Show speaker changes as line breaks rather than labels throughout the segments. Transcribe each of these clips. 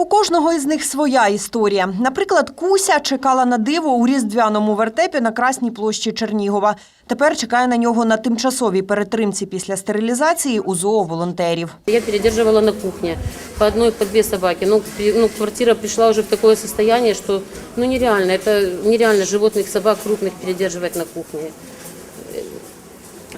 У кожного із них своя історія. Наприклад, Куся чекала на диво у різдвяному вертепі на Красній площі Чернігова. Тепер чекає на нього на тимчасовій перетримці після стерилізації у зооволонтерів.
Я передерживала на кухне по одной, по две собаки. Ну, пи- ну, квартира пришла уже в такое состояние, что ну, нереально. Это нереально животных, собак крупных передерживать на кухне. Э,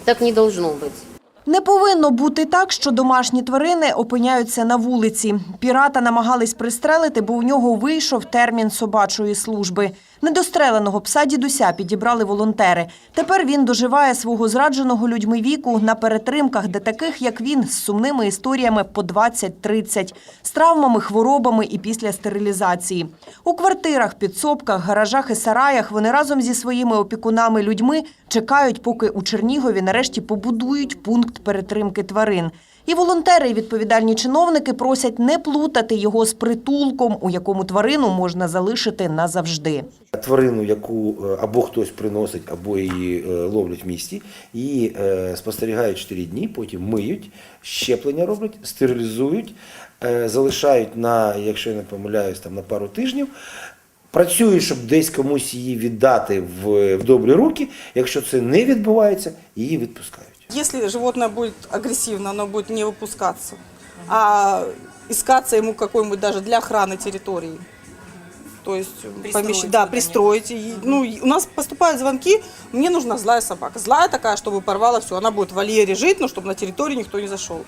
Так не должно быть.
Не повинно бути так, що домашні тварини опиняються на вулиці. Пірата намагались пристрелити, бо у нього вийшов термін собачої служби. Недостреленого пса дідуся підібрали волонтери. Тепер він доживає свого зрадженого людьми віку на перетримках, де таких, як він, з сумними історіями по 20-30, з травмами, хворобами і після стерилізації. У квартирах, підсобках, гаражах і сараях вони разом зі своїми опікунами людьми чекають, поки у Чернігові нарешті побудують пункт перетримки тварин. І волонтери, і відповідальні чиновники просять не плутати його з притулком, у якому тварину можна залишити назавжди.
Тварину, яку е, або хтось приносить, або її е, ловлять в місті, її е, спостерігають 4 дні, потім миють, щеплення роблять, стерилізують, залишають на, якщо я не помиляюсь, там на пару тижнів. Працюють, щоб десь комусь її віддати в добрі руки. Якщо це не відбувається, її відпускають.
Если животное будет агрессивно, оно будет не выпускаться, а искаться ему какой-нибудь даже для охраны территории. То есть помещ- да, пристроить. И, Ну, и у нас поступают звонки, мне нужна злая собака. Злая такая, чтобы порвала все. Она будет в вольере жить, но чтобы на территории никто не зашел.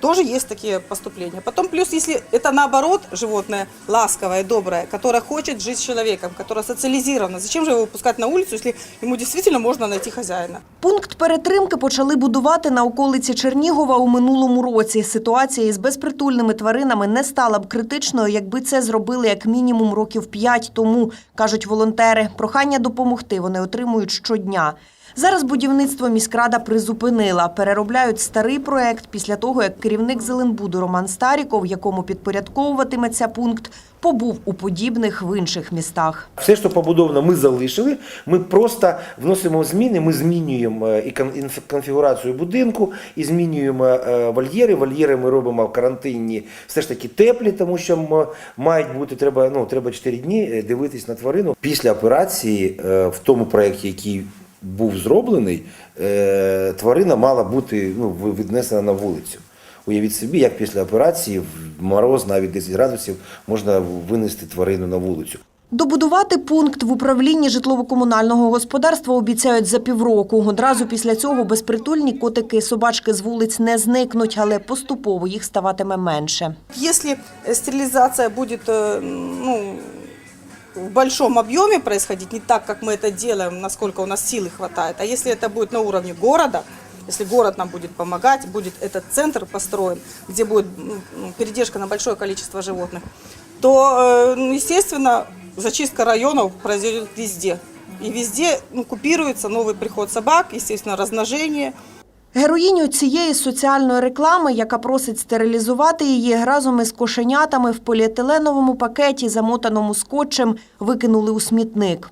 Тоже есть такие поступления. Потом плюс, если это наоборот животное ласковое, доброе, которое хочет жить с человеком, которое социализировано, зачем же его выпускать на улицу, если ему действительно можно найти хозяина?
Пункт перетримки почали будувати на околиці Чернігова у минулому році. Ситуація із безпритульними тваринами не стала б критичною, якби це зробили як мінімум років п'ять тому, кажуть волонтери. Прохання допомогти вони отримують щодня. Зараз будівництво міськрада призупинила. Переробляють старий проект після того, як керівник Зеленбуду Роман Старіков, якому підпорядковуватиметься пункт, побув у подібних в інших містах.
Все, що побудовано, ми залишили. Ми просто вносимо зміни. Ми змінюємо е, і конфігурацію будинку, і змінюємо е, вольєри. Вольєри ми робимо в карантинні, все ж таки теплі, тому що мають бути треба. Ну треба 4 дні е, дивитись на тварину. Після операції в тому проєкті, який був зроблений, тварина мала бути ну, віднесена на вулицю. Уявіть собі, як після операції в мороз навіть 10 градусів можна винести тварину на вулицю.
Добудувати пункт в управлінні житлово-комунального господарства обіцяють за півроку. Одразу після цього безпритульні котики і собачки з вулиць не зникнуть, але поступово їх ставатиме менше.
Если э, стерилизация будет э, ну, в большом объеме происходить, не так, как мы это делаем, насколько у нас силы хватает, а если это будет на уровне города, если город нам будет помогать, будет этот центр построен, где будет ну, передержка на большое количество животных, то, э, ну, естественно, зачистка районов произойдет везде. И везде ну, купируется новый приход собак, естественно, размножение –
Героїню цієї соціальної реклами, яка просить стерилізувати її разом із кошенятами в поліетиленовому пакеті, замотаному скотчем, викинули у смітник.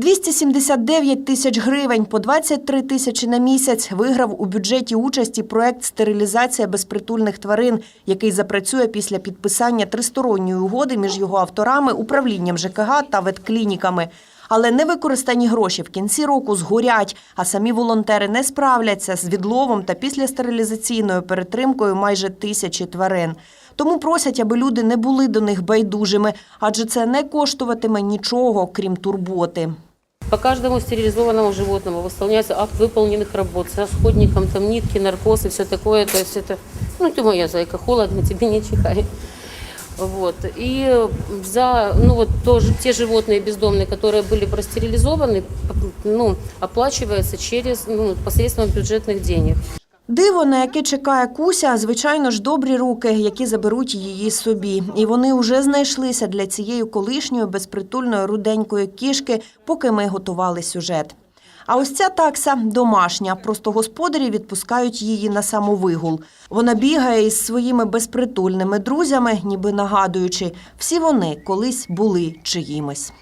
279 тисяч гривень по 23 тисячі на місяць виграв у бюджеті участі проект «Стерилізація безпритульних тварин», який запрацює після підписання тристоронньої угоди між його авторами, управлінням ЖКГ та ветклініками. Але невикористані гроші в кінці року згорять, а самі волонтери не справляться з відловом та післястерилізаційною перетримкою майже тисячі тварин. Тому просять, аби люди не були до них байдужими, адже це не коштуватиме нічого, крім турботи.
По каждому стерилизованному животному выполняется акт выполненных работ с расходником, там нитки, наркоз и все такое. То есть это, ну ты моя зайка, холодно, тебе не чихай. Вот. И за, ну вот тоже те животные бездомные, которые были простерилизованы, ну, оплачивается через, ну, посредством бюджетных денег.
Диво, на яке чекає Куся, звичайно ж, добрі руки, які заберуть її собі. І вони вже знайшлися для цієї колишньої безпритульної руденької кішки, поки ми готували сюжет. А ось ця такса домашня. Просто господарі відпускають її на самовигул. Вона бігає із своїми безпритульними друзями, ніби нагадуючи, всі вони колись були чиїмось.